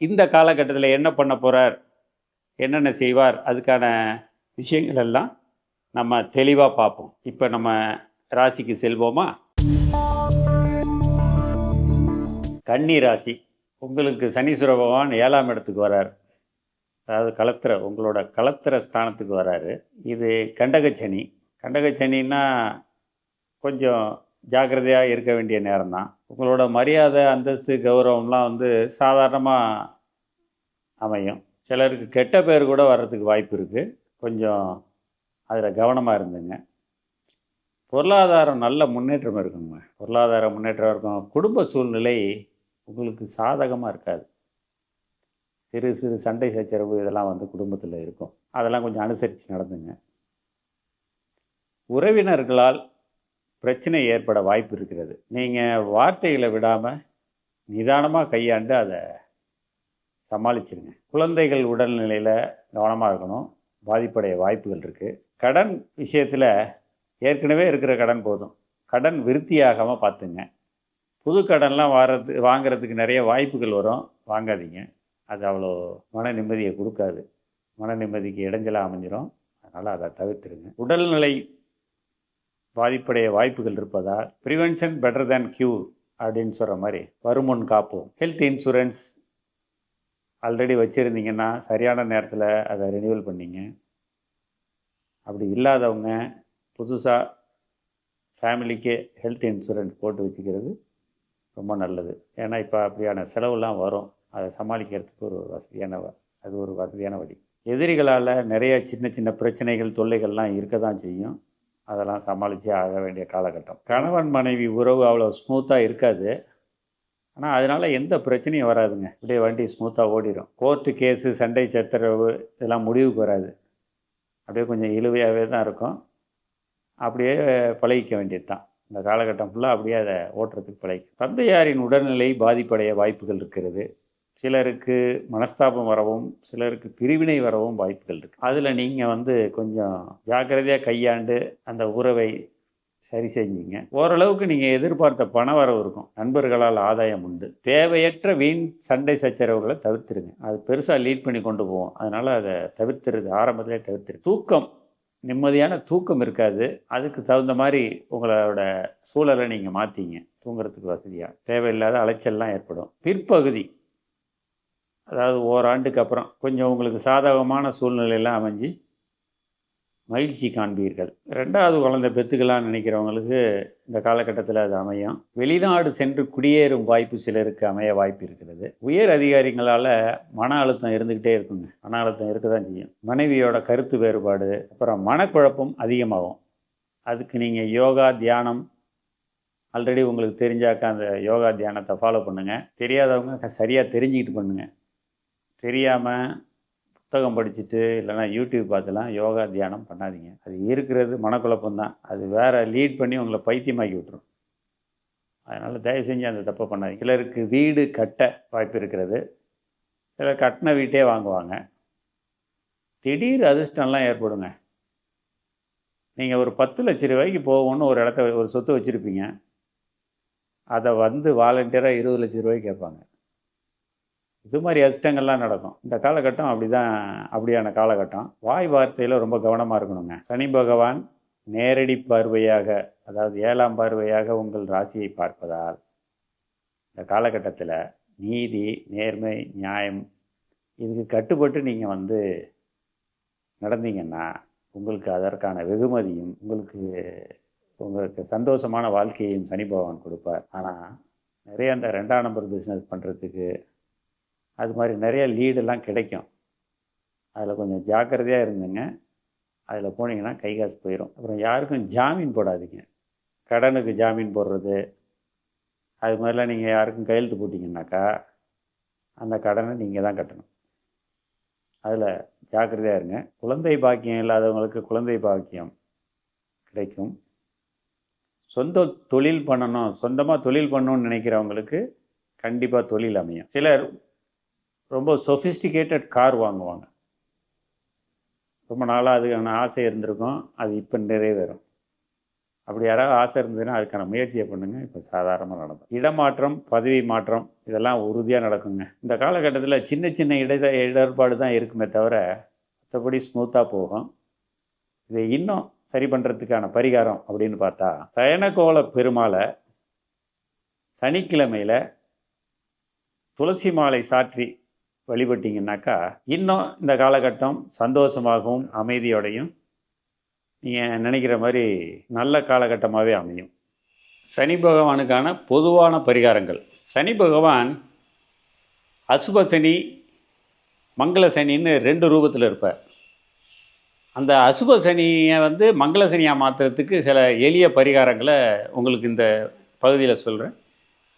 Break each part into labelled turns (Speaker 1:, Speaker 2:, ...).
Speaker 1: இந்த காலகட்டத்தில் என்ன பண்ண போகிறார் என்னென்ன செய்வார்? அதுக்கான விஷயங்கள் எல்லாம் நம்ம தெளிவாக பார்ப்போம். இப்போ நம்ம ராசிக்கு செல்வோமா? கன்னி ராசி. உங்களுக்கு சனீஸ்வர பகவான் ஏழாம் இடத்துக்கு வரார். அதாவது கலத்திர உங்களோட கலத்திர ஸ்தானத்துக்கு வராரு. இது கண்டகச்சனி. கண்டகச்சனின்னா கொஞ்சம் ஜாக்கிரதையாக இருக்க வேண்டிய நேரம் தான் உங்களோட மரியாதை அந்தஸ்து கௌரவம்லாம் வந்து சாதாரணமாக அமையும். சிலருக்கு கெட்ட பேர் கூட வர்றதுக்கு வாய்ப்பு இருக்குது கொஞ்சம் அதில் கவனமாக இருந்துங்க. பொருளாதாரம் நல்ல முன்னேற்றம் இருக்குங்க. பொருளாதார முன்னேற்றம் இருக்கும். குடும்ப சூழ்நிலை உங்களுக்கு சாதகமாக இருக்காது. சிறு சிறு சண்டை சச்சரவு இதெல்லாம் வந்து குடும்பத்தில் இருக்கும். அதெல்லாம் கொஞ்சம் அனுசரித்து நடந்துங்க. உறவினர்களால் பிரச்சனை ஏற்பட வாய்ப்பு இருக்கிறது. நீங்கள் வார்த்தைகளை விடாமல் நிதானமாக கையாண்டு அதை சமாளிச்சிருங்க. குழந்தைகள் உடல்நிலையில் கவனமாக இருக்கணும். பாதிப்படைய வாய்ப்புகள் இருக்குது கடன் விஷயத்தில் ஏற்கனவே இருக்கிற கடன் போதும். கடன் விருத்தியாகாமல் பார்த்துங்க. புது கடன்லாம் வாரது வாங்கிறதுக்கு நிறைய வாய்ப்புகள் வரும். வாங்காதீங்க. அது அவ்வளோ மன நிம்மதியை கொடுக்காது. மன நிம்மதிக்கு இடைஞ்சலாக அமைஞ்சிரும். அதனால் அதை தவிர்த்துருங்க. உடல்நிலை பாதிப்படைய வாய்ப்புகள் இருப்பதால் ப்ரிவென்ஷன் பெட்டர் தேன் க்யூர் அப்படின்னு சொல்கிற மாதிரி வருமுன் காப்போம். ஹெல்த் இன்சூரன்ஸ் ஆல்ரெடி வச்சுருந்தீங்கன்னா சரியான நேரத்தில் அதை ரினியூவல் பண்ணிங்க. அப்படி இல்லாதவங்க புதுசாக ஃபேமிலிக்கு ஹெல்த் இன்சூரன்ஸ் போட்டு வச்சுக்கிறது ரொம்ப நல்லது. ஏன்னா இப்போ அப்படியான செலவுலாம் வரும். அதை சமாளிக்கிறதுக்கு ஒரு வசதியான அது ஒரு வசதியான வழி. எதிரிகளால் நிறைய சின்ன சின்ன பிரச்சனைகள் தொல்லைகள்லாம் இருக்க தான் செய்யும். அதெல்லாம் சமாளித்தே ஆக வேண்டிய காலகட்டம். கணவன் மனைவி உறவு அவ்வளோ ஸ்மூத்தாக இருக்காது. ஆனால் அதனால் எந்த பிரச்சனையும் வராதுங்க. அப்படியே வண்டி ஸ்மூத்தாக ஓடிடும் கோர்ட்டு கேஸு சண்டை சத்துறவு இதெல்லாம் முடிவுக்கு வராது. அப்படியே கொஞ்சம் இழுவையாகவே தான் இருக்கும். அப்படியே பழகிக்க வேண்டியது தான் இந்த காலகட்டம் ஃபுல்லாக அப்படியே அதை ஓட்டுறதுக்கு பழகி. தந்தையாரின் உடல்நிலை பாதிப்படைய வாய்ப்புகள் இருக்கிறது. சிலருக்கு மனஸ்தாபம் வரவும் சிலருக்கு பிரிவினை வரவும் வாய்ப்புகள் இருக்குது அதில் நீங்கள் வந்து கொஞ்சம் ஜாக்கிரதையாக கையாண்டு அந்த உறவை சரி செஞ்சீங்க. ஓரளவுக்கு நீங்கள் எதிர்பார்த்த பண வரவு இருக்கும். நண்பர்களால் ஆதாயம் உண்டு. தேவையற்ற வீண் சண்டை சச்சரவுகளை தவிர்த்துருங்க. அது பெருசாக லீட் பண்ணி கொண்டு போவோம். அதனால் அதை தவிர்த்துருது ஆரம்பத்திலே தவிர்த்துரு. தூக்கம் நிம்மதியான தூக்கம் இருக்காது. அதுக்கு தகுந்த மாதிரி உங்களோட சூழலை நீங்கள் மாற்றிங்க தூங்குறதுக்கு வசதியாக தேவையில்லாத அலைச்சல்லாம் ஏற்படும். பிற்பகுதி அதாவது ஓராண்டுக்கு அப்புறம் கொஞ்சம் உங்களுக்கு சாதகமான சூழ்நிலையெல்லாம் அமைஞ்சு மகிழ்ச்சி காண்பீர்கள். ரெண்டாவது குழந்தை பெற்றுக்கலாம்னு நினைக்கிறவங்களுக்கு இந்த காலகட்டத்தில் அது அமையும். வெளிநாடு சென்று குடியேறும் வாய்ப்பு சிலருக்கு அமைய வாய்ப்பு இருக்கிறது. உயர் அதிகாரிகளால் மன அழுத்தம் இருந்துக்கிட்டே இருக்குங்க. மன அழுத்தம் இருக்க தான் செய்யும். மனைவியோட கருத்து வேறுபாடு அப்புறம் மனக்குழப்பம் அதிகமாகும். அதுக்கு நீங்கள் யோகா தியானம் ஆல்ரெடி உங்களுக்கு தெரிஞ்சாக்கா அந்த யோகா தியானத்தை ஃபாலோ பண்ணுங்கள் தெரியாதவங்க சரியாக தெரிஞ்சுக்கிட்டு பண்ணுங்கள் தெரியாமல் புத்தகம் படிச்சுட்டு இல்லைன்னா யூடியூப் பார்த்துலாம் யோகா தியானம் பண்ணாதீங்க. அது இருக்கிறது மனக்குழப்பம்தான். அது வேற லீட் பண்ணி உங்களை பைத்தியமாக்கி விட்டுரும். அதனால் தயவு செஞ்சு அந்த தப்பை பண்ணாதீங்க. சிலருக்கு வீடு கட்ட வாய்ப்பு இருக்கிறது. சிலர் கட்டின வீட்டே வாங்குவாங்க. திடீர் அதிர்ஷ்டம்லாம் ஏற்படுங்க. நீங்கள் ஒரு பத்து லட்ச ரூபாய்க்கு போகணும்னு ஒரு இடத்த ஒரு சொத்து வச்சுருப்பீங்க. அதை வந்து வாலண்டியராக இருபது லட்ச ரூபாய்க்கு கேட்பாங்க. இது மாதிரி அதிர்ஷ்டங்கள்லாம் நடக்கும். இந்த காலகட்டம் அப்படிதான் அப்படியான காலகட்டம். வாய் வார்த்தையில் ரொம்ப கவனமாக இருக்கணுங்க. சனி பகவான் நேரடி பார்வையாக அதாவது ஏழாம் பார்வையாக உங்கள் ராசியை பார்ப்பதால் இந்த காலகட்டத்தில் நீதி நேர்மை நியாயம் இதுக்கு கட்டுப்பட்டு நீங்கள் வந்து நடந்தீங்கன்னா உங்களுக்கு அதற்கான வெகுமதியும் உங்களுக்கு உங்களுக்கு சந்தோஷமான வாழ்க்கையையும் சனி பகவான் கொடுப்பார். ஆனால் நிறைய அந்த ரெண்டாம் நம்பர் பிஸ்னஸ் பண்ணுறதுக்கு அது மாதிரி நிறைய லீடெல்லாம் கிடைக்கும். அதில் கொஞ்சம் ஜாக்கிரதையாக இருந்துங்க. அதில் போனீங்கன்னா கை காசு போயிடும் அப்புறம் யாருக்கும் ஜாமீன் போடாதீங்க. கடனுக்கு ஜாமீன் போடுறது. அது மாதிரிலாம் நீங்கள் யாருக்கும் கையெழுத்து போட்டிங்கன்னாக்கா அந்த கடனை நீங்கள் தான் கட்டணும். அதில் ஜாக்கிரதையாக இருங்க. குழந்தை பாக்கியம் இல்லாதவங்களுக்கு குழந்தை பாக்கியம் கிடைக்கும். சொந்த தொழில் பண்ணணும். சொந்தமாக தொழில் பண்ணணும்னு நினைக்கிறவங்களுக்கு கண்டிப்பாக தொழில் அமையும். சிலர் ரொம்ப சொஃபிஸ்டிகேட்டட் கார் வாங்குவாங்க. ரொம்ப நாளாக அதுக்கான ஆசை இருந்திருக்கும். அது இப்போ நிறைவேறும். அப்படி யாராவது ஆசை இருந்ததுன்னா அதுக்கான முயற்சியை பண்ணுங்கள் இப்போ சாதாரணமாக நடக்கும் இடமாற்றம் பதவி மாற்றம் இதெல்லாம் உறுதியாக நடக்குங்க. இந்த காலகட்டத்தில் சின்ன சின்ன இட இடர்பாடு தான் இருக்குமே தவிர மற்றபடி ஸ்மூத்தாக போகும். இதை இன்னும் சரி பண்ணுறதுக்கான பரிகாரம் அப்படின்னு பார்த்தா சயனகோல பெருமாளை சனிக்கிழமையில் துளசி மாலை சாற்றி வழிபட்டீங்கன்னாக்கா இன்னும் இந்த காலகட்டம் சந்தோஷமாகவும் அமைதியோடையும் நீங்கள் நினைக்கிற மாதிரி நல்ல காலகட்டமாகவே அமையும். சனி பகவானுக்கான பொதுவான பரிகாரங்கள். சனி பகவான் அசுப சனி மங்கள சனின்னு ரெண்டு ரூபத்தில் இருப்பார். அந்த அசுப சனியை வந்து மங்கள சனியாக மாற்றுறதுக்கு சில எளிய பரிகாரங்களை உங்களுக்கு இந்த பகுதியில் சொல்கிறேன்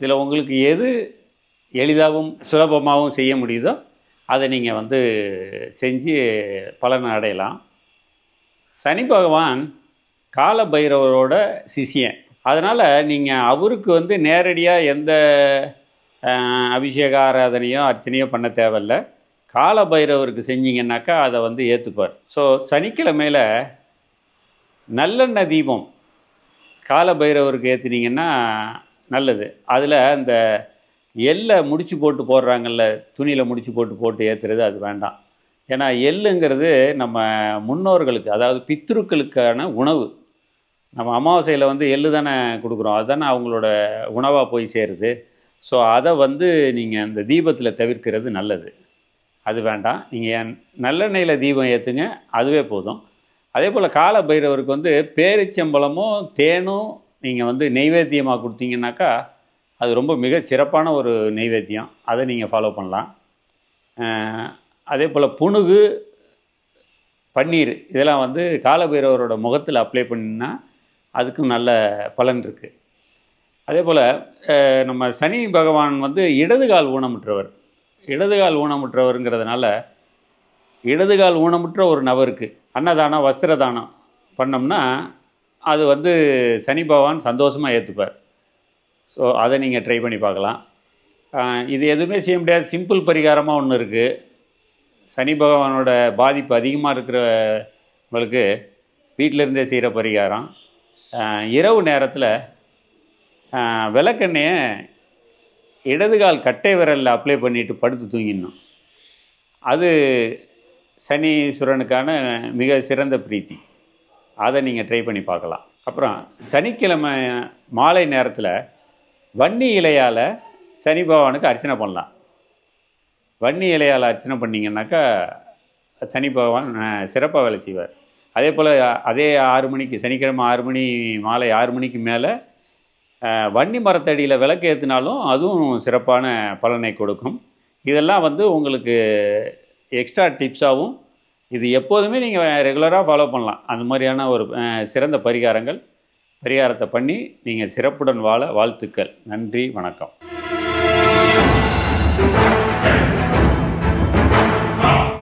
Speaker 1: இதில் உங்களுக்கு எது எளிதாகவும் சுலபமாகவும் செய்ய முடியுதோ அதை நீங்கள் வந்து செஞ்சு பலனை அடையலாம். சனி பகவான் கால பைரவரோட சிஷியன். அதனால் நீங்கள் அவருக்கு வந்து நேரடியாக எந்த அபிஷேக ஆராதனையோ அர்ச்சனையோ பண்ண தேவையில்ல. கால பைரவருக்கு செஞ்சீங்கன்னாக்கா அதை வந்து ஏற்றுப்பார் ஸோ சனிக்கிழமையில் நல்லெண்ணெய் தீபம் கால பைரவருக்கு ஏற்றுனீங்கன்னா நல்லது. அதில் அந்த எள்ளை முடிச்சு போட்டு போடுறாங்கல்ல துணியில் முடிச்சு போட்டு போட்டு ஏற்றுறது அது வேண்டாம். ஏன்னா எள்ளுங்கிறது நம்ம முன்னோர்களுக்கு அதாவது பித்ருக்களுக்கான உணவு. நம்ம அமாவாசையில் வந்து எள்ளு தானே கொடுக்குறோம். அதுதானே அவங்களோட உணவாக போய் சேருது. ஸோ அதை வந்து நீங்கள் அந்த தீபத்தில் தவிர்க்கிறது நல்லது. அது வேண்டாம். நீங்கள் நல்லெண்ணெயில் தீபம் ஏற்றுங்க அதுவே போதும். அதே போல் கால பைரவருக்கு வந்து பேரிச்சம்பழமும் தேனும் நீங்கள் வந்து நெய்வேத்தியமாக கொடுத்தீங்கன்னாக்கா அது ரொம்ப மிக சிறப்பான ஒரு நெய்வேத்தியம். அதை நீங்கள் ஃபாலோ பண்ணலாம். அதே போல் புணுகு பன்னீர் இதெல்லாம் வந்து காலபைரவரோட முகத்தில் அப்ளை பண்ணினா அதுக்கும் நல்ல பலன் இருக்குது அதே போல் நம்ம சனி பகவான் வந்து இடதுகால் ஊனமுற்றவர். இடதுகால் ஊனமுற்றவருங்கிறதுனால இடதுகால் ஊனமுற்ற ஒரு நபருக்கு அன்னதானம் வஸ்திரதானம் பண்ணோம்னா அது வந்து சனி பகவான் சந்தோஷமாக ஏற்றுப்பார் ஸோ அதை நீங்கள் ட்ரை பண்ணி பார்க்கலாம். இது எதுவுமே செய்ய முடியாது. சிம்பிள் பரிகாரமாக ஒன்று இருக்குது சனி பகவானோட பாதிப்பு அதிகமாக இருக்கிறவங்களுக்கு வீட்டிலேருந்தே செய்கிற பரிகாரம். இரவு நேரத்தில் விளக்கெண்ணெயை இடதுகால் கட்டை விரலில் அப்ளை பண்ணிவிட்டு படுத்து தூங்கிடணும். அது சனீஸ்வரனுக்கான மிக சிறந்த பிரீத்தி. அதை நீங்கள் ட்ரை பண்ணி பார்க்கலாம். அப்புறம் சனிக்கிழமை மாலை நேரத்தில் வன்னி இலையால் சனி பகவானுக்கு அர்ச்சனை பண்ணலாம். வன்னி இலையால் அர்ச்சனை பண்ணிங்கன்னாக்கா சனி பகவான் சிறப்பாக வேலை செய்வார். அதே போல் அதே ஆறு மணிக்கு சனிக்கிழமை ஆறு மணி மாலை ஆறு மணிக்கு மேலே வன்னி மரத்தடியில் விளக்கு ஏற்றினாலும் அதுவும் சிறப்பான பலனை கொடுக்கும். இதெல்லாம் வந்து உங்களுக்கு எக்ஸ்ட்ரா டிப்ஸாகவும் இது எப்போதுமே நீங்கள் ரெகுலராக ஃபாலோ பண்ணலாம். அந்த மாதிரியான ஒரு சிறந்த பரிகாரங்கள். பரிகாரத்தை பண்ணி நீங்கள் சிறப்புடன் வாழ வாழ்த்துக்கள். நன்றி வணக்கம்.